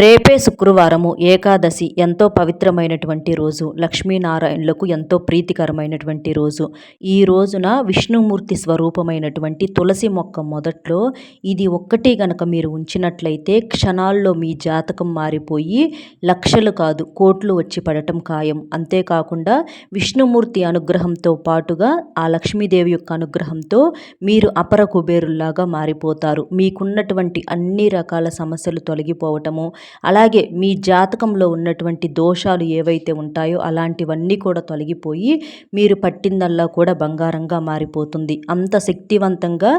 రేపే శుక్రవారము ఏకాదశి ఎంతో పవిత్రమైనటువంటి రోజు. లక్ష్మీనారాయణులకు ఎంతో ప్రీతికరమైనటువంటి రోజు. ఈ రోజున విష్ణుమూర్తి స్వరూపమైనటువంటి తులసి మొక్క మొదట్లో ఇది ఒక్కటి గనక మీరు ఉంచినట్లయితే క్షణాల్లో మీ జాతకం మారిపోయి లక్షలు కాదు కోట్లు వచ్చి పడటం ఖాయం. అంతేకాకుండా విష్ణుమూర్తి అనుగ్రహంతో పాటుగా ఆ లక్ష్మీదేవి యొక్క అనుగ్రహంతో మీరు అపర కుబేరుల్లాగా మారిపోతారు. మీకున్నటువంటి అన్ని రకాల సమస్యలు తొలగిపోవటము అలాగే మీ జాతకంలో ఉన్నటువంటి దోషాలు ఏవైతే ఉంటాయో అలాంటివన్నీ కూడా తొలగిపోయి మీరు పట్టిందల్లా కూడా బంగారంగా మారిపోతుంది. అంత శక్తివంతంగా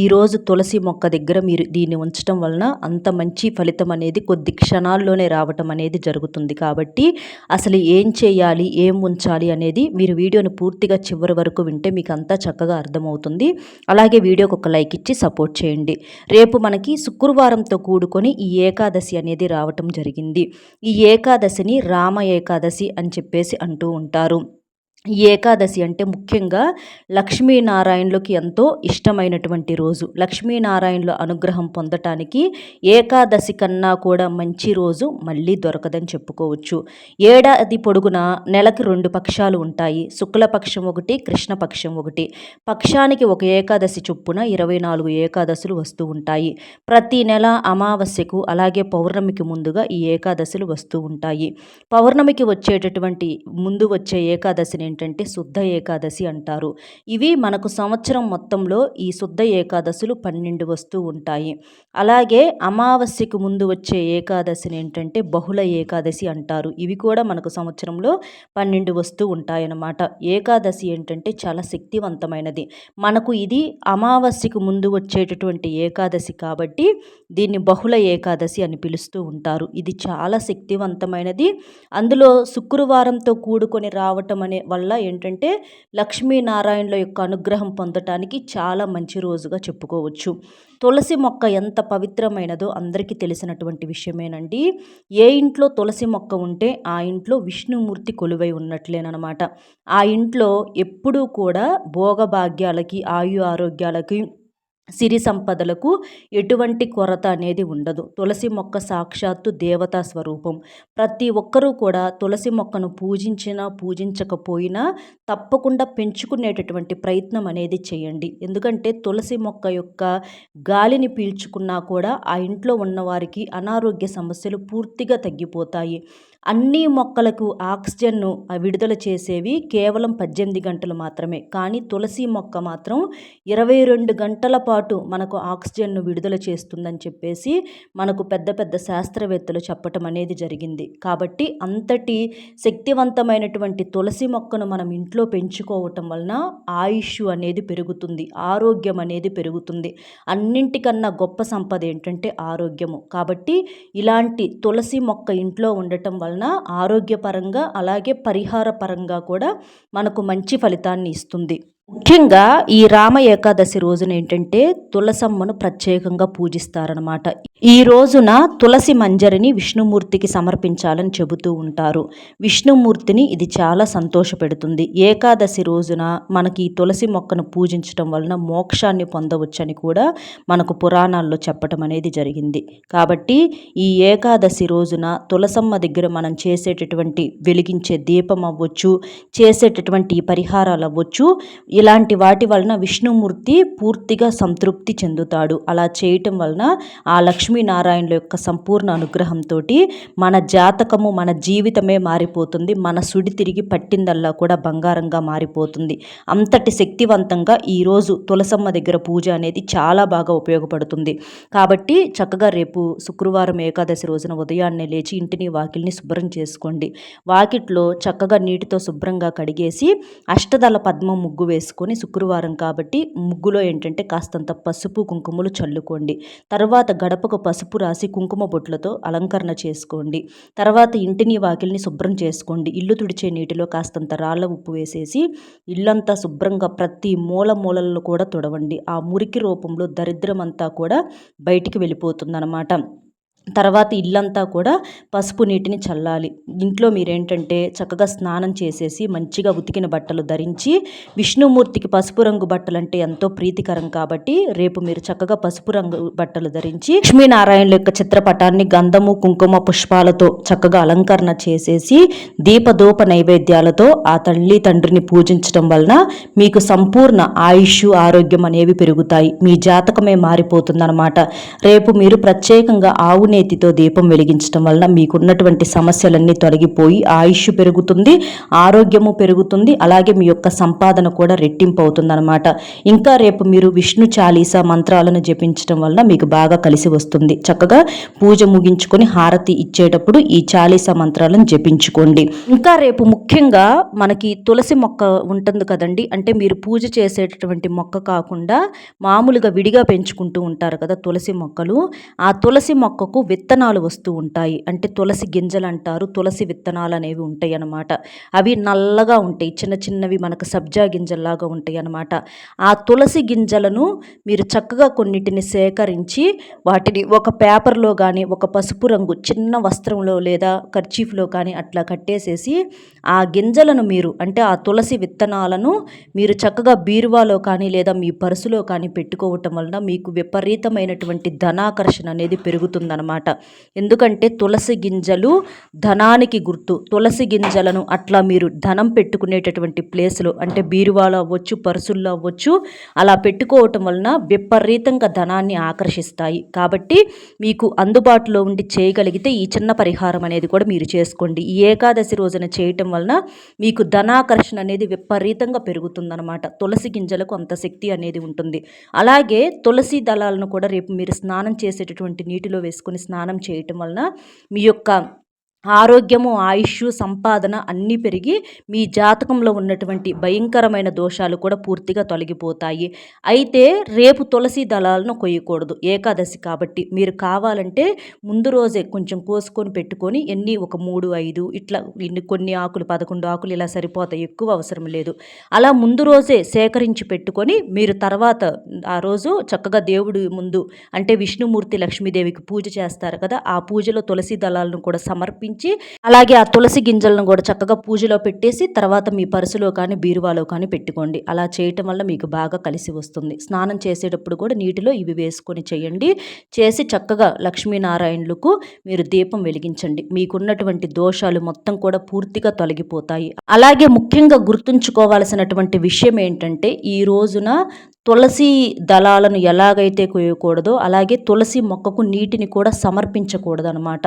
ఈరోజు తులసి మొక్క దగ్గర మీరు దీన్ని ఉంచడం వలన అంత మంచి ఫలితం అనేది కొద్ది క్షణాల్లోనే రావటం అనేది జరుగుతుంది. కాబట్టి అసలు ఏం చేయాలి ఏం ఉంచాలి అనేది మీరు వీడియోను పూర్తిగా చివరి వరకు వింటే మీకు అంతా చక్కగా అర్థమవుతుంది. అలాగే వీడియోకి ఒక లైక్ ఇచ్చి సపోర్ట్ చేయండి. రేపు మనకి శుక్రవారంతో కూడుకొని ఈ ఏకాదశి అనేది రావటం జరిగింది. ఈ ఏకాదశిని రామ ఏకాదశి అని చెప్పేసి అంటూ ఉంటారు. ఈ ఏకాదశి అంటే ముఖ్యంగా లక్ష్మీనారాయణులకి ఎంతో ఇష్టమైనటువంటి రోజు. లక్ష్మీనారాయణుల అనుగ్రహం పొందటానికి ఏకాదశి కన్నా కూడా మంచి రోజు మళ్ళీ దొరకదని చెప్పుకోవచ్చు. ఏడాది పొడుగున నెలకి రెండు పక్షాలు ఉంటాయి. శుక్లపక్షం ఒకటి కృష్ణపక్షం ఒకటి. పక్షానికి ఒక ఏకాదశి చొప్పున ఇరవై నాలుగు ఏకాదశులు వస్తూ ఉంటాయి. ప్రతి నెల అమావాస్యకు అలాగే పౌర్ణమికి ముందుగా ఈ ఏకాదశులు వస్తూ ఉంటాయి. పౌర్ణమికి వచ్చేటటువంటి ముందు వచ్చే ఏకాదశిని ఏంటంటే శుద్ధ ఏకాదశి అంటారు. ఇవి మనకు సంవత్సరం మొత్తంలో ఈ శుద్ధ ఏకాదశులు పన్నెండు వస్తూ ఉంటాయి. అలాగే అమావాస్యకు ముందు వచ్చే ఏకాదశిని ఏంటంటే బహుళ ఏకాదశి అంటారు. ఇవి కూడా మనకు సంవత్సరంలో పన్నెండు వస్తూ ఉంటాయన్నమాట. ఏకాదశి ఏంటంటే చాలా శక్తివంతమైనది. మనకు ఇది అమావాస్యకు ముందు వచ్చేటటువంటి ఏకాదశి కాబట్టి దీన్ని బహుళ ఏకాదశి అని పిలుస్తూ ఉంటారు. ఇది చాలా శక్తివంతమైనది. అందులో శుక్రవారంతో కూడుకొని రావటం అనే వల్ల వల్ల ఏంటంటే లక్ష్మీనారాయణుల యొక్క అనుగ్రహం పొందటానికి చాలా మంచి రోజుగా చెప్పుకోవచ్చు. తులసి మొక్క ఎంత పవిత్రమైనదో అందరికీ తెలిసినటువంటి విషయమేనండి. ఏ ఇంట్లో తులసి మొక్క ఉంటే ఆ ఇంట్లో విష్ణుమూర్తి కొలువై ఉన్నట్లేనమాట ఆ ఇంట్లో ఎప్పుడూ కూడా భోగభాగ్యాలకి ఆయు ఆరోగ్యాలకి సిరి సంపదలకు ఎటువంటి కొరత అనేది ఉండదు. తులసి మొక్క సాక్షాత్తు దేవతా స్వరూపం. ప్రతి ఒక్కరూ కూడా తులసి మొక్కను పూజించినా పూజించకపోయినా తప్పకుండా పెంచుకునేటటువంటి ప్రయత్నం అనేది చేయండి. ఎందుకంటే తులసి మొక్క యొక్క గాలిని పీల్చుకున్నా కూడా ఆ ఇంట్లో ఉన్నవారికి అనారోగ్య సమస్యలు పూర్తిగా తగ్గిపోతాయి. అన్ని మొక్కలకు ఆక్సిజన్ను విడుదల చేసేవి కేవలం పద్దెనిమిది గంటలు మాత్రమే. కానీ తులసి మొక్క మాత్రం ఇరవై రెండు గంటల పాటు పాటు మనకు ఆక్సిజన్ను విడుదల చేస్తుందని చెప్పేసి మనకు పెద్ద పెద్ద శాస్త్రవేత్తలు చెప్పటం అనేది జరిగింది. కాబట్టి అంతటి శక్తివంతమైనటువంటి తులసి మొక్కను మనం ఇంట్లో పెంచుకోవటం వలన ఆయుష్ అనేది పెరుగుతుంది ఆరోగ్యం అనేది పెరుగుతుంది. అన్నింటికన్నా గొప్ప సంపద ఏంటంటే ఆరోగ్యము. కాబట్టి ఇలాంటి తులసి మొక్క ఇంట్లో ఉండటం వలన వలన ఆరోగ్యపరంగా అలాగే పరిహార పరంగా కూడా మనకు మంచి ఫలితాన్ని ఇస్తుంది. ముఖ్యంగా ఈ రామ ఏకాదశి రోజున ఏంటంటే తులసమ్మను ప్రత్యేకంగా పూజిస్తారనమాట ఈ రోజున తులసి మంజరిని విష్ణుమూర్తికి సమర్పించాలని చెబుతూ ఉంటారు. విష్ణుమూర్తిని ఇది చాలా సంతోషపెడుతుంది. ఏకాదశి రోజున మనకి ఈ తులసి మొక్కను పూజించడం వలన మోక్షాన్ని పొందవచ్చని కూడా మనకు పురాణాల్లో చెప్పటం అనేది జరిగింది. కాబట్టి ఈ ఏకాదశి రోజున తులసమ్మ దగ్గర మనం చేసేటటువంటి వెలిగించే దీపం అవ్వచ్చు చేసేటటువంటి పరిహారాలు అవ్వచ్చు ఇలాంటి వాటి వలన విష్ణుమూర్తి పూర్తిగా సంతృప్తి చెందుతాడు. అలా చేయటం వలన ఆ లక్ష్మీ లక్ష్మీనారాయణుల యొక్క సంపూర్ణ అనుగ్రహంతో మన జాతకము మన జీవితమే మారిపోతుంది. మన సుడి తిరిగి పట్టిందల్లా కూడా బంగారంగా మారిపోతుంది. అంతటి శక్తివంతంగా ఈరోజు తులసమ్మ దగ్గర పూజ అనేది చాలా బాగా ఉపయోగపడుతుంది. కాబట్టి చక్కగా రేపు శుక్రవారం ఏకాదశి రోజున ఉదయాన్నే లేచి ఇంటిని వాకిల్ని శుభ్రం చేసుకోండి. వాకిట్లో చక్కగా నీటితో శుభ్రంగా కడిగేసి అష్టదళ పద్మం ముగ్గు వేసుకొని శుక్రవారం కాబట్టి ముగ్గులో ఏంటంటే కాస్తంత పసుపు కుంకుమలు చల్లుకోండి. తర్వాత గడపకు పసుపు రాసి కుంకుమ బొట్లతో అలంకరణ చేసుకోండి. తర్వాత ఇంటిని వాకిల్ని శుభ్రం చేసుకోండి. ఇల్లు తుడిచే నీటిలో కాస్తంత రాళ్ళ ఉప్పు వేసేసి ఇల్లంతా శుభ్రంగా ప్రతి మూల మూలల్లో కూడా తుడవండి. ఆ మురికి రూపంలో దరిద్రమంతా కూడా బయటికి వెళ్ళిపోతుందన్నమాట. తర్వాత ఇల్లంతా కూడా పసుపు నీటిని చల్లాలి. ఇంట్లో మీరేంటంటే చక్కగా స్నానం చేసేసి మంచిగా ఉతికిన బట్టలు ధరించి విష్ణుమూర్తికి పసుపు రంగు బట్టలు అంటే ఎంతో ప్రీతికరం కాబట్టి రేపు మీరు చక్కగా పసుపు రంగు బట్టలు ధరించి లక్ష్మీనారాయణుల యొక్క చిత్రపటాన్ని గంధము కుంకుమ పుష్పాలతో చక్కగా అలంకరణ చేసేసి దీపదూప నైవేద్యాలతో ఆ తల్లి తండ్రిని పూజించడం వలన మీకు సంపూర్ణ ఆయుష్ ఆరోగ్యం అనేవి పెరుగుతాయి. మీ జాతకమే మారిపోతుందన్నమాట. రేపు మీరు ప్రత్యేకంగా ఆవుని నేతితో దీపం వెలిగించడం వలన మీకున్నటువంటి సమస్యలన్నీ తొలగిపోయి ఆయుష్ పెరుగుతుంది ఆరోగ్యము పెరుగుతుంది అలాగే మీ యొక్క సంపాదన కూడా రెట్టింపు అవుతుందన్నమాట ఇంకా రేపు మీరు విష్ణు చాలీస మంత్రాలను జపించడం వలన మీకు బాగా కలిసి వస్తుంది. చక్కగా పూజ ముగించుకొని హారతి ఇచ్చేటప్పుడు ఈ చాలీస మంత్రాలను జపించుకోండి. ఇంకా రేపు ముఖ్యంగా మనకి తులసి మొక్క ఉంటుంది కదండి. అంటే మీరు పూజ చేసేటటువంటి మొక్క కాకుండా మామూలుగా విడిగా పెంచుకుంటూ ఉంటారు కదా తులసి మొక్కలు. ఆ తులసి మొక్కకు విత్తనాలు వస్తూ ఉంటాయి. అంటే తులసి గింజలు అంటారు తులసి విత్తనాలు అనేవి ఉంటాయి అన్నమాట అవి నల్లగా ఉంటాయి. చిన్న చిన్నవి మనకు సబ్జా గింజల్లాగా ఉంటాయి అన్నమాట ఆ తులసి గింజలను మీరు చక్కగా కొన్నిటిని సేకరించి వాటిని ఒక పేపర్లో కానీ ఒక పసుపు రంగు చిన్న వస్త్రంలో లేదా కర్చీఫ్లో కానీ అట్లా కట్టేసేసి ఆ గింజలను మీరు అంటే ఆ తులసి విత్తనాలను మీరు చక్కగా బీరువాలో కానీ లేదా మీ పర్సులో కానీ పెట్టుకోవటం వలన మీకు విపరీతమైనటువంటి ధనాకర్షణ అనేది పెరుగుతుందన్నమాట. ఎందుకంటే తులసి గింజలు ధనానికి గుర్తు. తులసి గింజలను అట్లా మీరు ధనం పెట్టుకునేటటువంటి ప్లేసులు అంటే బీరువాలో అవ్వచ్చు పర్సుల్లో అవ్వచ్చు అలా పెట్టుకోవటం వలన విపరీతంగా ధనాన్ని ఆకర్షిస్తాయి. కాబట్టి మీకు అందుబాటులో ఉండి చేయగలిగితే ఈ చిన్న పరిహారం అనేది కూడా మీరు చేసుకోండి. ఈ ఏకాదశి రోజున చేయటం వలన మీకు ధనాకర్షణ అనేది విపరీతంగా పెరుగుతుందనమాట తులసి గింజలకు అంత శక్తి అనేది ఉంటుంది. అలాగే తులసి దళాలను కూడా రేపు మీరు స్నానం చేసేటటువంటి నీటిలో వేసుకొని స్నానం చేయటం వలన మీ యొక్క ఆరోగ్యము ఆయుష్ సంపాదన అన్నీ పెరిగి మీ జాతకంలో ఉన్నటువంటి భయంకరమైన దోషాలు కూడా పూర్తిగా తొలగిపోతాయి. అయితే రేపు తులసి దళాలను కొయ్యకూడదు. ఏకాదశి కాబట్టి మీరు కావాలంటే ముందు రోజే కొంచెం కోసుకొని పెట్టుకొని ఎన్ని ఒక మూడు ఐదు ఇట్లా ఇన్ని కొన్ని ఆకులు పదకొండు ఆకులు ఇలా సరిపోతాయి. ఎక్కువ అవసరం లేదు. అలా ముందు రోజే సేకరించి పెట్టుకొని మీరు తర్వాత ఆ రోజు చక్కగా దేవుడి ముందు అంటే విష్ణుమూర్తి లక్ష్మీదేవికి పూజ చేస్తారు కదా ఆ పూజలో తులసి దళాలను కూడా సమర్పించి ఉంచి అలాగే ఆ తులసి గింజలను కూడా చక్కగా పూజలో పెట్టేసి తర్వాత మీ పరుసులో కానీ బీరువాలో కానీ పెట్టుకోండి. అలా చేయటం వల్ల మీకు బాగా కలిసి వస్తుంది. స్నానం చేసేటప్పుడు కూడా నీటిలో ఇవి వేసుకొని చేయండి. చేసి చక్కగా లక్ష్మీనారాయణులకు మీరు దీపం వెలిగించండి. మీకున్నటువంటి దోషాలు మొత్తం కూడా పూర్తిగా తొలగిపోతాయి. అలాగే ముఖ్యంగా గుర్తుంచుకోవాల్సినటువంటి విషయం ఏంటంటే ఈ రోజున తులసి దళాలను ఎలాగైతే కోయకూడదో అలాగే తులసి మొక్కకు నీటిని కూడా సమర్పించకూడదు అనమాట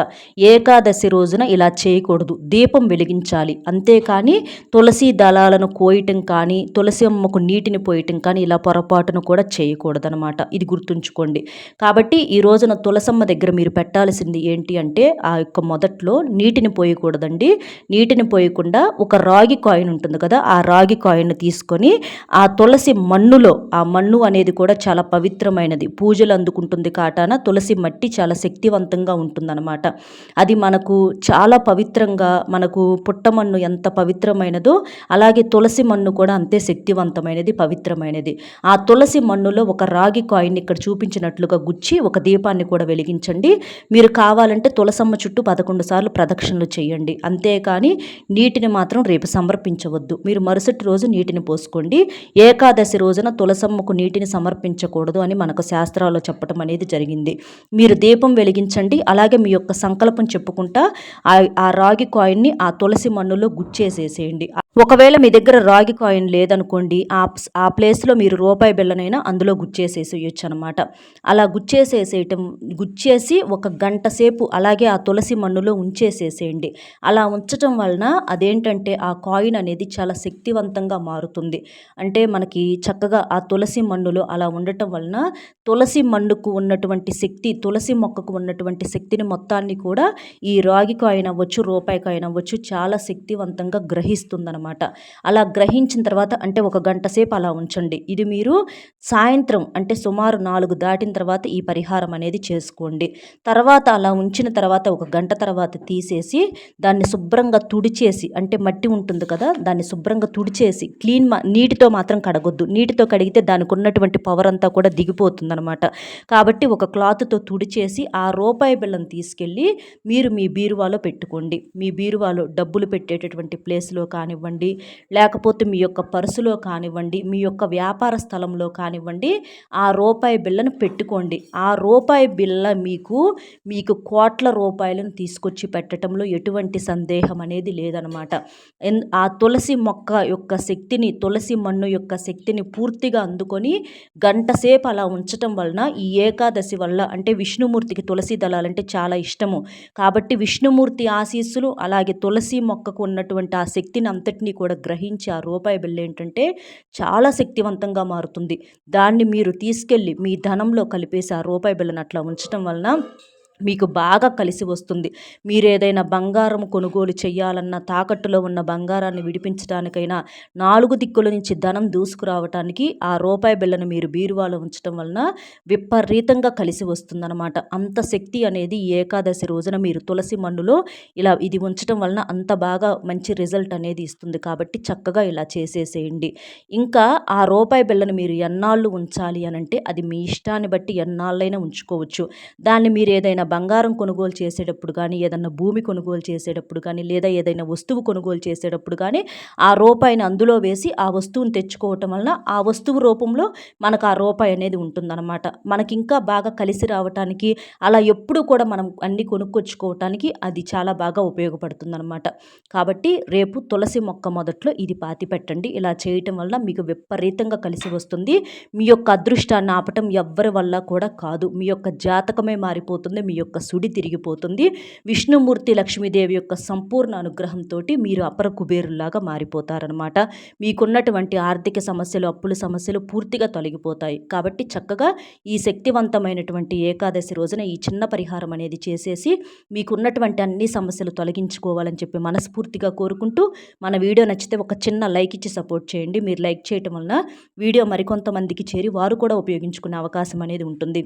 ఏకాదశి రోజున ఇలా చేయకూడదు. దీపం వెలిగించాలి. అంతేకాని తులసి దళాలను కోయటం కానీ తులసి అమ్మకు నీటిని పోయటం కానీ ఇలా పొరపాటును కూడా చేయకూడదు అనమాట ఇది గుర్తుంచుకోండి. కాబట్టి ఈ రోజున తులసమ్మ దగ్గర మీరు పెట్టాల్సింది ఏంటి అంటే ఆ యొక్క మొదట్లో నీటిని పోయకూడదండి. నీటిని పోయకుండా ఒక రాగి కాయిన్ ఉంటుంది కదా ఆ రాగి కాయిన్ తీసుకొని ఆ తులసి మన్నులో ఆ మన్ను అనేది కూడా చాలా పవిత్రమైనది. పూజలు అందుకుంటుంది కాటాన తులసి మట్టి చాలా శక్తివంతంగా ఉంటుందన్నమాట. అది మనకు చాలా పవిత్రంగా మనకు పుట్టమన్ను ఎంత పవిత్రమైనదో అలాగే తులసి మన్ను కూడా అంతే శక్తివంతమైనది పవిత్రమైనది. ఆ తులసి మన్నులో ఒక రాగి కాయిన్ ఇక్కడ చూపించినట్లుగా గుచ్చి ఒక దీపాన్ని కూడా వెలిగించండి. మీరు కావాలంటే తులసమ్మ చుట్టూ పదకొండు సార్లు ప్రదక్షిణలు చేయండి. అంతేకాని నీటిని మాత్రం రేపు సమర్పించవద్దు మీరు మరుసటి రోజు నీటిని పోసుకోండి. ఏకాదశి రోజున తులసమ్మ దుర్గమ్మకు నీటిని సమర్పించకూడదు అని మనకు శాస్త్రాల్లో చెప్పడం అనేది జరిగింది. మీరు దీపం వెలిగించండి అలాగే మీ యొక్క సంకల్పం చెప్పుకుంటా ఆ రాగి కాయిన్ని ఆ తులసి మన్నులో గుచ్చేసేసేయండి. ఒకవేళ మీ దగ్గర రాగి కాయిన్ లేదనుకోండి ఆ ఆ ప్లేస్లో మీరు రూపాయి బిళ్ళనైనా అందులో గుచ్చేసేసేయచ్చు అనమాట అలా గుచ్చేసేసేయటం గుచ్చేసి ఒక గంట సేపు అలాగే ఆ తులసి మన్నులో ఉంచేసేసేయండి. అలా ఉంచటం వలన అదేంటంటే ఆ కాయిన్ అనేది చాలా శక్తివంతంగా మారుతుంది. అంటే మనకి చక్కగా ఆ తులసి మన్నులో అలా ఉండటం వలన తులసి మన్నుకు ఉన్నటువంటి శక్తి తులసి మొక్కకు ఉన్నటువంటి శక్తిని మొత్తాన్ని కూడా ఈ రాగి కాయిన్ అవ్వచ్చు రూపాయి కాయిన్ అవ్వచ్చు చాలా శక్తివంతంగా గ్రహిస్తుందన్నమాట అనమాట అలా గ్రహించిన తర్వాత అంటే ఒక గంట సేపు అలా ఉంచండి. ఇది మీరు సాయంత్రం అంటే సుమారు నాలుగు దాటిన తర్వాత ఈ పరిహారం అనేది చేసుకోండి. తర్వాత అలా ఉంచిన తర్వాత ఒక గంట తర్వాత తీసేసి దాన్ని శుభ్రంగా తుడిచేసి అంటే మట్టి ఉంటుంది కదా దాన్ని శుభ్రంగా తుడిచేసి క్లీన్ నీటితో మాత్రం కడగొద్దు. నీటితో కడిగితే దానికి ఉన్నటువంటి పవర్ అంతా కూడా దిగిపోతుంది అనమాట కాబట్టి ఒక క్లాత్తో తుడిచేసి ఆ రూపాయి బిళ్ళను తీసుకెళ్ళి మీరు మీ బీరువాలో పెట్టుకోండి. మీ బీరువాలో డబ్బులు పెట్టేటటువంటి ప్లేస్లో కానివ్వండి లేకపోతే మీ యొక్క పర్సులో కానివ్వండి మీ యొక్క వ్యాపార స్థలంలో కానివ్వండి ఆ రూపాయి బిళ్ళను పెట్టుకోండి. ఆ రూపాయి బిళ్ళ మీకు మీకు కోట్ల రూపాయలను తీసుకొచ్చి పెట్టడంలో ఎటువంటి సందేహం అనేది లేదనమాట. ఆ తులసి మొక్క యొక్క శక్తిని తులసి మన్ను యొక్క శక్తిని పూర్తిగా అందుకొని గంటసేపు అలా ఉంచటం వలన ఈ ఏకాదశి వల్ల అంటే విష్ణుమూర్తికి తులసి దళాలంటే చాలా ఇష్టము. కాబట్టి విష్ణుమూర్తి ఆశీస్సులు అలాగే తులసి మొక్కకు ఉన్నటువంటి ఆ శక్తిని అంతటిని కూడా గ్రహించి ఆ రూపాయి బిల్ ఏంటంటే చాలా శక్తివంతంగా మారుతుంది. దాన్ని మీరు తీసుకెళ్ళి మీ ధనంలో కలిపేసి ఆ రూపాయి బిల్లను అట్లా ఉంచడం వలన మీకు బాగా కలిసి వస్తుంది. మీరు ఏదైనా బంగారం కొనుగోలు చేయాలన్నా తాకట్టులో ఉన్న బంగారాన్ని విడిపించడానికైనా నాలుగు దిక్కుల నుంచి ధనం దూసుకురావటానికి ఆ రూపాయి బిళ్ళను మీరు బీరువాలో ఉంచడం వలన విపరీతంగా కలిసి వస్తుందన్నమాట. అంత శక్తి అనేది ఏకాదశి రోజున మీరు తులసి మన్నులో ఇలా ఇది ఉంచడం వలన అంత బాగా మంచి రిజల్ట్ అనేది ఇస్తుంది. కాబట్టి చక్కగా ఇలా చేసేసేయండి. ఇంకా ఆ రూపాయి బిళ్ళను మీరు ఎన్నాళ్ళు ఉంచాలి అని అంటే అది మీ ఇష్టాన్ని బట్టి ఎన్నాళ్ళైనా ఉంచుకోవచ్చు. దాన్ని మీరు ఏదైనా బంగారం కొనుగోలు చేసేటప్పుడు కానీ ఏదన్నా భూమి కొనుగోలు చేసేటప్పుడు కానీ లేదా ఏదైనా వస్తువు కొనుగోలు చేసేటప్పుడు కానీ ఆ రూపాయిని అందులో వేసి ఆ వస్తువుని తెచ్చుకోవటం వలన ఆ వస్తువు రూపంలో మనకు ఆ రూపాయి అనేది ఉంటుందన్నమాట. మనకి ఇంకా బాగా కలిసి రావటానికి అలా ఎప్పుడు కూడా మనం అన్ని కొనుక్కొచ్చుకోవటానికి అది చాలా బాగా ఉపయోగపడుతుందన్నమాట. కాబట్టి రేపు తులసి మొక్క మొదట్లో ఇది పాతి పెట్టండి. ఇలా చేయటం వల్ల మీకు విపరీతంగా కలిసి వస్తుంది. మీ యొక్క అదృష్టాన్ని ఆపటం ఎవ్వరి వల్ల కూడా కాదు. మీ యొక్క జాతకమే మారిపోతుంది. మీ యొక్క సుడి తిరిగిపోతుంది. విష్ణుమూర్తి లక్ష్మీదేవి యొక్క సంపూర్ణ అనుగ్రహంతో మీరు అపర కుబేరులాగా మారిపోతారనమాట మీకున్నటువంటి ఆర్థిక సమస్యలు అప్పుల సమస్యలు పూర్తిగా తొలగిపోతాయి. కాబట్టి చక్కగా ఈ శక్తివంతమైనటువంటి ఏకాదశి రోజున ఈ చిన్న పరిహారం అనేది చేసేసి మీకున్నటువంటి అన్ని సమస్యలు తొలగించుకోవాలని చెప్పి మనస్ఫూర్తిగా కోరుకుంటూ మన వీడియో నచ్చితే ఒక చిన్న లైక్ ఇచ్చి సపోర్ట్ చేయండి. మీరు లైక్ చేయటం వలన వీడియో మరికొంతమందికి చేరి వారు కూడా ఉపయోగించుకునే అవకాశం అనేది ఉంటుంది.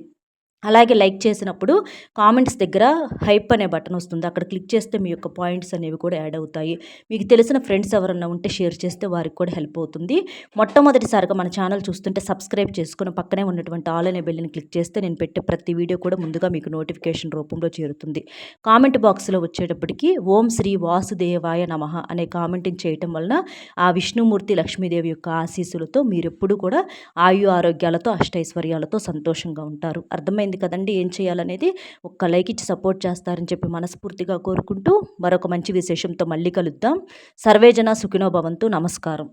అలాగే లైక్ చేసినప్పుడు కామెంట్స్ దగ్గర హైప్ అనే బటన్ వస్తుంది. అక్కడ క్లిక్ చేస్తే మీ యొక్క పాయింట్స్ అనేవి కూడా యాడ్ అవుతాయి. మీకు తెలిసిన ఫ్రెండ్స్ ఎవరన్నా ఉంటే షేర్ చేస్తే వారికి కూడా హెల్ప్ అవుతుంది. మొట్టమొదటిసారిగా మన ఛానల్ చూస్తుంటే సబ్స్క్రైబ్ చేసుకుని పక్కనే ఉన్నటువంటి ఆల్ అనే బెల్లిని క్లిక్ చేస్తే నేను పెట్టే ప్రతి వీడియో కూడా ముందుగా మీకు నోటిఫికేషన్ రూపంలో చేరుతుంది. కామెంట్ బాక్స్లో వచ్చేటప్పటికి ఓం శ్రీ వాసుదేవాయ నమ అనే కామెంటింగ్ చేయటం వలన ఆ విష్ణుమూర్తి లక్ష్మీదేవి యొక్క ఆశీస్సులతో మీరెప్పుడు కూడా ఆయు ఆరోగ్యాలతో అష్టైశ్వర్యాలతో సంతోషంగా ఉంటారు. అర్థమైంది? అర్థమైంది కదండి ఏం చేయాలనేది ఒక్క లైక్ ఇచ్చి సపోర్ట్ చేస్తారని చెప్పి మనస్ఫూర్తిగా కోరుకుంటూ మరొక మంచి విశేషంతో మళ్ళీ కలుద్దాం. సర్వేజన సుఖినోభవంతు నమస్కారం.